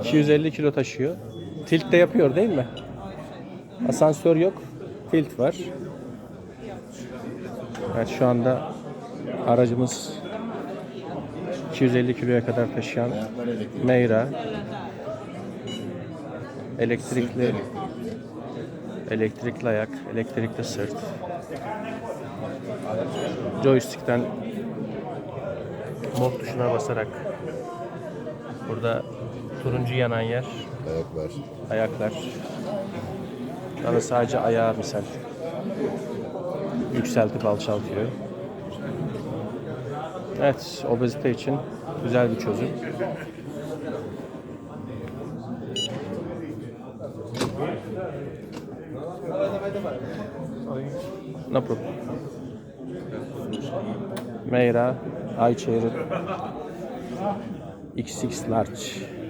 250 kilo taşıyor. Tilt de yapıyor değil mi? Asansör yok. Tilt var. Evet şu anda aracımız 250 kiloya kadar taşıyan. Meyra elektrikli elektrikli ayak, elektrikli sırt. Joystick'ten mod tuşuna basarak burada turuncu yanan yer Ayaklar. ayaklar. Şu anda sadece ayağı misal yükseltip alçaltıyor. Evet, obezite için güzel bir çözüm. No problem. Meyra, Ayçayır'ın XX Large.